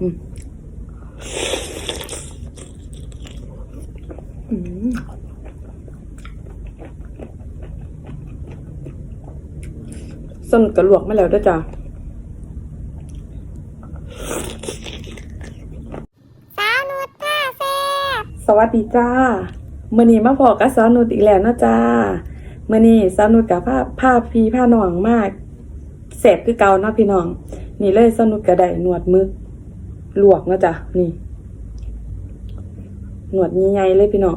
อืมอืมสนุกกับลวกมาแล้วเด้วยจ้ะสาวนุชท่าแซ่บสวัสดีจ้ามื่อนี้มาพอกับสาวนุชอีกแล้วเนาะจ้ามื่อนี้สาวนุชกับผ้าผ้าพีผ้าหนองมากแสบคือเก่าเนาะพี่น้อง นี่เลยสาวนุชกระไดหนวดมึก ลวกเนาะจ้ะนี่ หนวดใหญ่ๆเลยพี่น้อง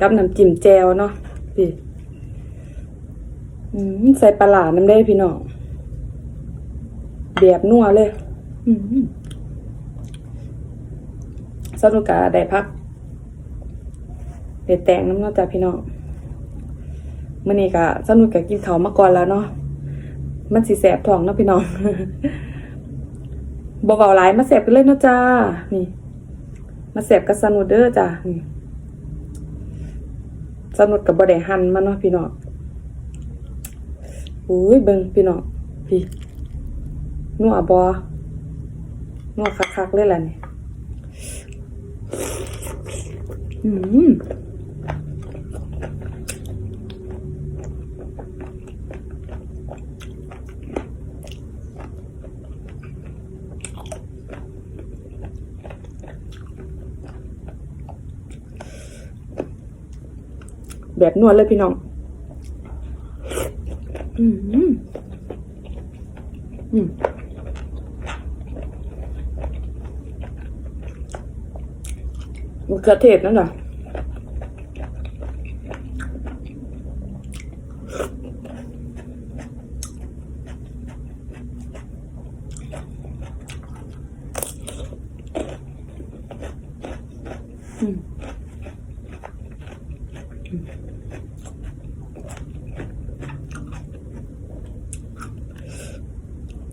กับน้ำจิ้มแจวเนาะพี่ใส่ปลาหลน้ำได้พี่น้องแบบนัวเลยสนุกกะได้พักเด็ดแต่งน้ำเนอกจากพี่น้องมื่อนี้ก็สนุกกับกินเขาวมาก่อนแล้วเนาะมันสิแสบท้องเนาะพี่น้อง บเบาหลายมาแสบกันเลยนะจ้า นี่ มาแสบกับสนุกเด้อจ้านี่สนุกกับบไดหันมาเนาะพี่น้องอุ้ยเบิ่งพี่น้องพี่นัวบอนัวคักๆเลยแหละนี่อืม แบบนวดเลยพี่น้องอืมอืมมะเขือเทศนั่นน่ะอืม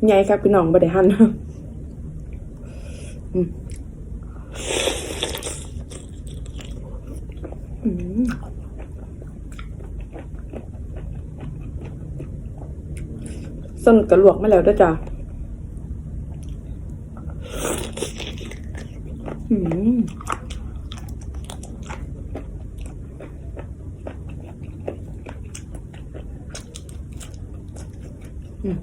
ไงครับพี่น้องบ่ได้หั่นสนกระลวกมาแล้วด้วยจ้ะอืม อืม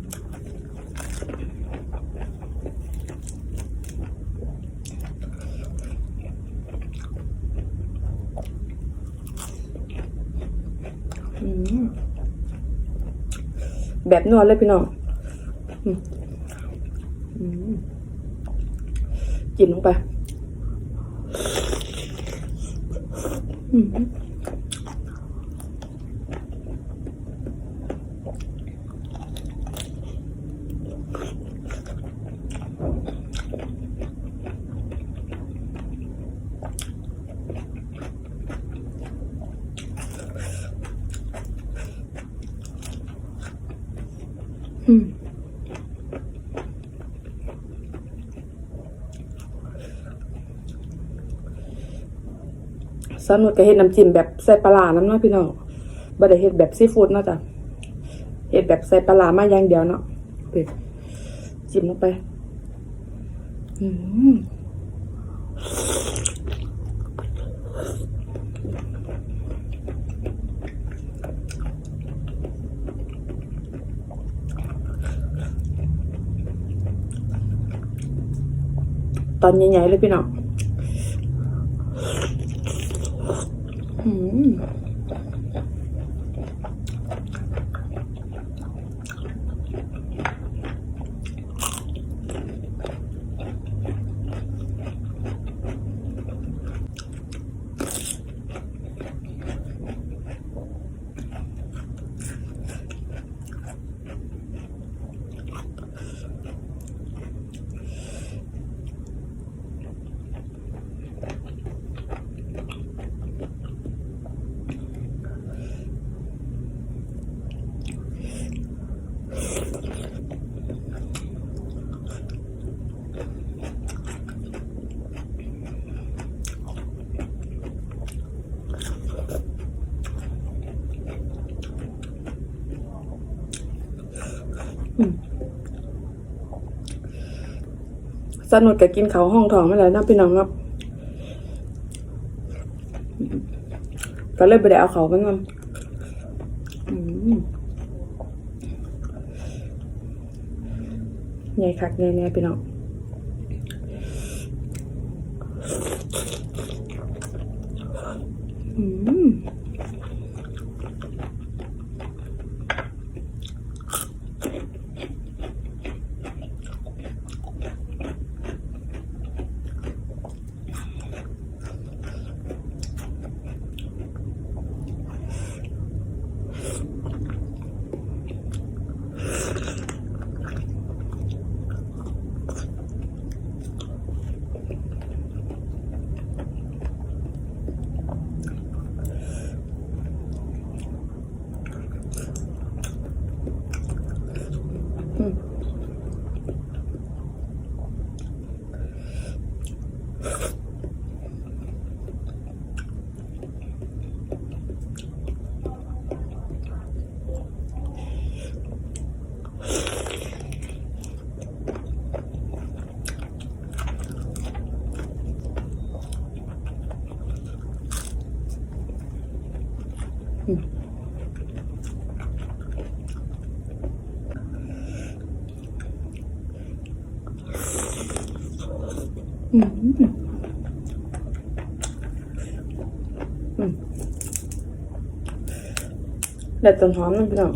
แบบนวดเลยพี่น้องจิ้มกินลงไป อืม อืมสนุกกับเห็ดน้ำจิ้มแบบใส่ปลาร้าน้ำเนาะพี่น้องบ่ได้เห็ดแบบซีฟู้ดเนาะจ้ะเห็ดแบบใส่ปลามาอย่างเดียวเนาะไปจิ้มลงไป อืม ตอนใหญ่ๆเลยพี่น้องอืม สนุกกับกินเขาห้องทองมาแล้วนะพี่น้องครับก็เลยไปได้เอาเขาไปงั้นใหญ่คักใหญ่แน่พี่น้องอืม อืมอืมเด็ดต้นหอมนะพี่น้อง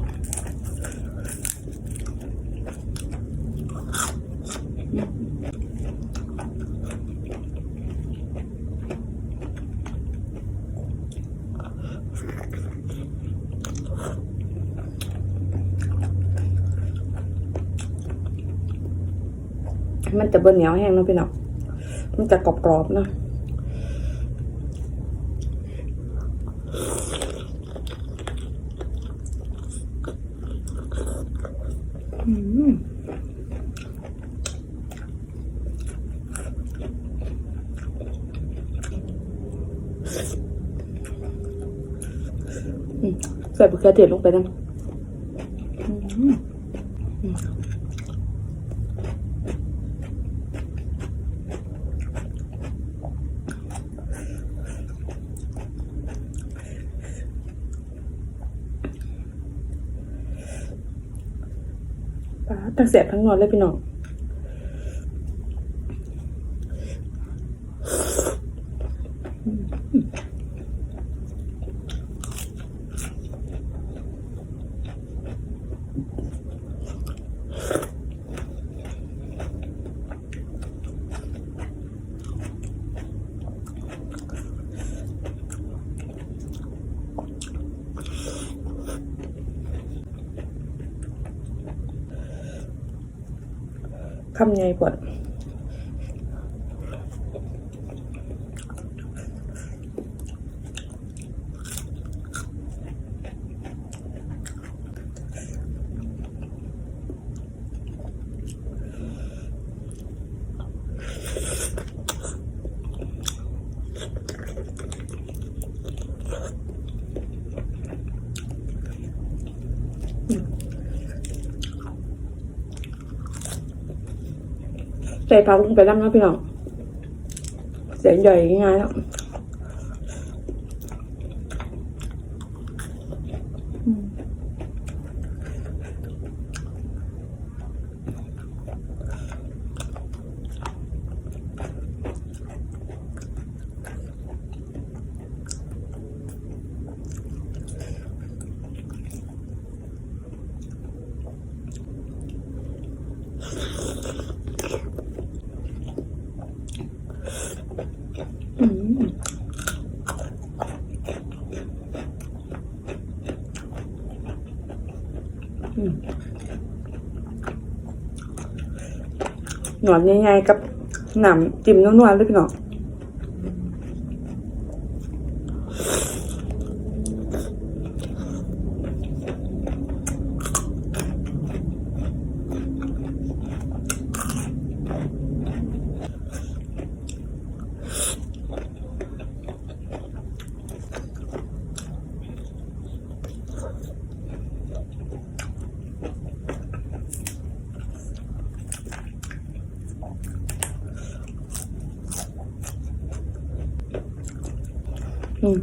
มันจะเบิ่เหนียวแห้งนะพี่น้อง มันจะกรอบๆนะอืมอืมใส่บุกเขือเทศลงไปนั่งอืมอืม ทั้งแสบทั้งนอนเลยพี่น้อง คำใหญ่ปวด ใส่ผักลงไปแล้วนะพี่น้องเสียงใหญ่ง่ายแล้ว หนอนใหญ่ๆกับหนำจิ้มนวลๆเลยพี่น้อง อืม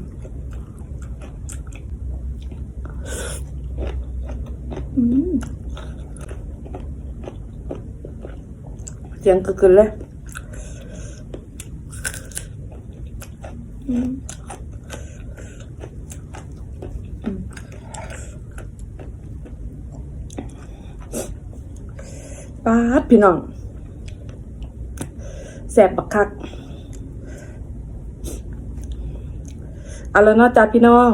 อืมเสียงกึกๆเลยอืมป๊าพี่น้องแสบบักคัก เอาแล้วเนาะจ้าพี่น้อง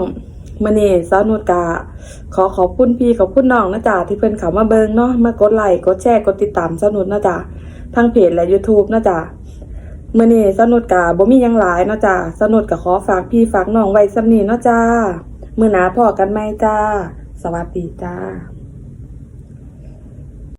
มื่อนี้สาวนุชกาขอขอบคุณพี่ขอบคุณน้องนะจ๊ะที่เพิ่นเขามาเบิงเนาะมากดไลค์กดแชร์กดติดตามสาวนุชนะจ๊ะทางเพจและ YouTube นะจ๊ะมื่อนี้สาวนุชกาบ่มียังหลายนะจ๊ะสาวนุชก็ขอฝากพี่ฝากน้องไว้สำนีเนาะจ้ามื่อหนาพอกันไหมจ้า สวัสดีจ้า